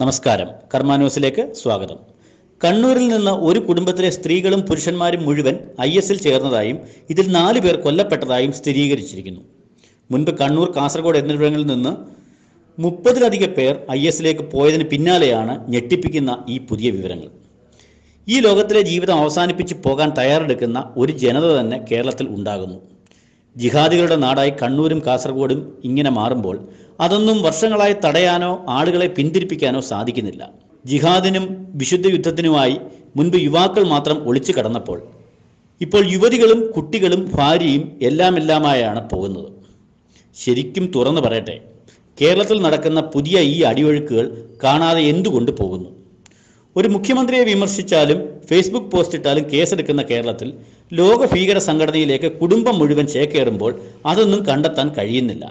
നമസ്കാരം. കർമാന്യൂസിലേക്ക് സ്വാഗതം. കണ്ണൂരിൽ നിന്ന് ഒരു കുടുംബത്തിലെ സ്ത്രീകളും പുരുഷന്മാരും മുഴുവൻ ഐ എസിൽ ചേർന്നതായും ഇതിൽ നാല് പേർ കൊല്ലപ്പെട്ടതായും സ്ഥിരീകരിച്ചിരിക്കുന്നു. മുൻപ് കണ്ണൂർ കാസർഗോഡ് എന്നിവിടങ്ങളിൽ നിന്ന് മുപ്പതിലധികം പേർ ഐ എസിലേക്ക് പോയതിന് പിന്നാലെയാണ് ഞെട്ടിപ്പിക്കുന്ന ഈ പുതിയ വിവരങ്ങൾ. ഈ ലോകത്തിലെ ജീവിതം അവസാനിപ്പിച്ച് പോകാൻ തയ്യാറെടുക്കുന്ന ഒരു ജനത തന്നെ കേരളത്തിൽ ഉണ്ടാകുന്നു. ജിഹാദികളുടെ നാടായി കണ്ണൂരും കാസർഗോഡും ഇങ്ങനെ മാറുമ്പോൾ അതൊന്നും വർഷങ്ങളായി തടയാനോ ആളുകളെ പിന്തിരിപ്പിക്കാനോ സാധിക്കുന്നില്ല. ജിഹാദിനും വിശുദ്ധ യുദ്ധത്തിനുമായി മുൻപ് യുവാക്കൾ മാത്രം ഒളിച്ചു കടന്നപ്പോൾ ഇപ്പോൾ യുവതികളും കുട്ടികളും ഭാര്യയും എല്ലാം എല്ലാമായാണ് പോകുന്നത്. ശരിക്കും തുറന്നു പറയട്ടെ കേരളത്തിൽ നടക്കുന്ന പുതിയ ഈ അടിയൊഴുക്കുകൾ കാണാതെ എന്തുകൊണ്ട് പോകുന്നു? ഒരു മുഖ്യമന്ത്രിയെ വിമർശിച്ചാലും ഫേസ്ബുക്ക് പോസ്റ്റ് ഇട്ടാലും കേസെടുക്കുന്ന കേരളത്തിൽ ലോക ഭീകര സംഘടനയിലേക്ക് കുടുംബം മുഴുവൻ ചേക്കേറുമ്പോൾ അതൊന്നും കണ്ടെത്താൻ കഴിയുന്നില്ല.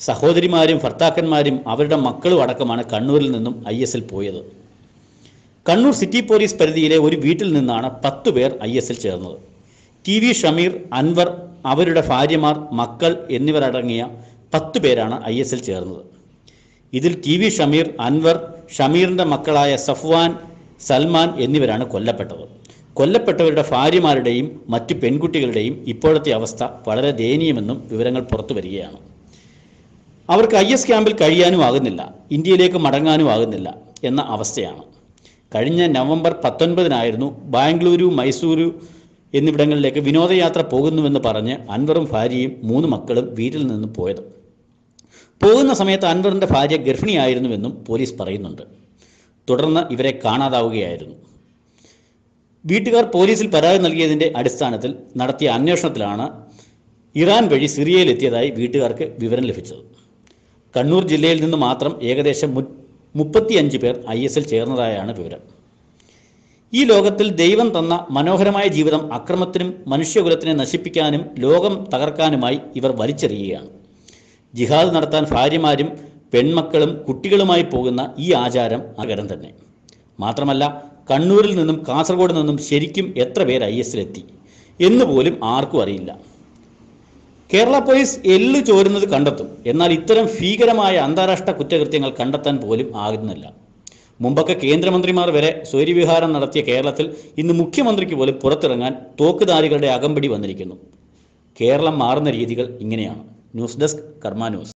സഹോദരിമാരും ഭർത്താക്കന്മാരും അവരുടെ മക്കളും അടക്കമാണ് കണ്ണൂരിൽ നിന്നും ഐ എസിൽ പോയത്. കണ്ണൂർ സിറ്റി പോലീസ് പരിധിയിലെ ഒരു വീട്ടിൽ നിന്നാണ് പത്ത് പേർ ഐ എസിൽ ചേർന്നത്. ടി വി ഷമീർ അൻവർ അവരുടെ ഭാര്യമാർ മക്കൾ എന്നിവരടങ്ങിയ പത്ത് പേരാണ് ഐ എസിൽ ചേർന്നത്. ഇതിൽ ടി വി ഷമീർ അൻവർ ഷമീറിന്റെ മക്കളായ സഫ്വാൻ സൽമാൻ എന്നിവരാണ് കൊല്ലപ്പെട്ടത്. കൊല്ലപ്പെട്ടവരുടെ ഭാര്യമാരുടെയും മറ്റ് പെൺകുട്ടികളുടെയും ഇപ്പോഴത്തെ അവസ്ഥ വളരെ ദയനീയമെന്നും വിവരങ്ങൾ പുറത്തു വരികയാണ്. അവർക്ക് ഐ എസ് ക്യാമ്പിൽ കഴിയാനും ആകുന്നില്ല ഇന്ത്യയിലേക്ക് മടങ്ങാനും ആകുന്നില്ല എന്ന അവസ്ഥയാണ്. കഴിഞ്ഞ നവംബർ പത്തൊൻപതിനായിരുന്നു ബാംഗ്ലൂരു മൈസൂരു എന്നിവിടങ്ങളിലേക്ക് വിനോദയാത്ര പോകുന്നുവെന്ന് പറഞ്ഞ് അൻവറും ഭാര്യയും മൂന്ന് മക്കളും വീട്ടിൽ നിന്ന് പോയത്. പോകുന്ന സമയത്ത് അൻവറിന്റെ ഭാര്യ ഗർഭിണിയായിരുന്നുവെന്നും പോലീസ് പറയുന്നുണ്ട്. തുടർന്ന് ഇവരെ കാണാതാവുകയായിരുന്നു. വീട്ടുകാർ പോലീസിൽ പരാതി നൽകിയതിന്റെ അടിസ്ഥാനത്തിൽ നടത്തിയ അന്വേഷണത്തിലാണ് ഇറാൻ വഴി സിറിയയിലെത്തിയതായി വീട്ടുകാർക്ക് വിവരം ലഭിച്ചത്. കണ്ണൂർ ജില്ലയിൽ നിന്ന് മാത്രം ഏകദേശം മുപ്പത്തിയഞ്ച് പേർ ഐ എസ് എൽ ചേർന്നതായാണ് വിവരം. ഈ ലോകത്തിൽ ദൈവം തന്ന മനോഹരമായ ജീവിതം അക്രമത്തിനും മനുഷ്യകുലത്തിനെ നശിപ്പിക്കാനും ലോകം തകർക്കാനുമായി ഇവർ വലിച്ചെറിയുകയാണ്. ജിഹാദ് നടത്താൻ ഭാര്യമാരും പെൺമക്കളും കുട്ടികളുമായി പോകുന്ന ഈ ആചാരം അകരം തന്നെ. മാത്രമല്ല കണ്ണൂരിൽ നിന്നും കാസർഗോഡ് നിന്നും ശരിക്കും എത്ര പേർ ഐ എസിലെത്തി എന്ന് പോലും ആർക്കും അറിയില്ല. കേരള പോലീസ് എല്ല് ചോരുന്നത് കണ്ടെത്തും. എന്നാൽ ഇത്തരം ഭീകരമായ അന്താരാഷ്ട്ര കുറ്റകൃത്യങ്ങൾ കണ്ടെത്താൻ പോലും ആകുന്നില്ല മുമ്പൊക്കെ കേന്ദ്രമന്ത്രിമാർ വരെ സ്വൈര്യവിഹാരം നടത്തിയ കേരളത്തിൽ ഇന്ന് മുഖ്യമന്ത്രിക്ക് പോലും പുറത്തിറങ്ങാൻ തോക്കുധാരികളുടെ അകമ്പടി വന്നിരിക്കുന്നു. കേരളം മാറുന്ന രീതികൾ ഇങ്ങനെയാണ്. News desk Karma news.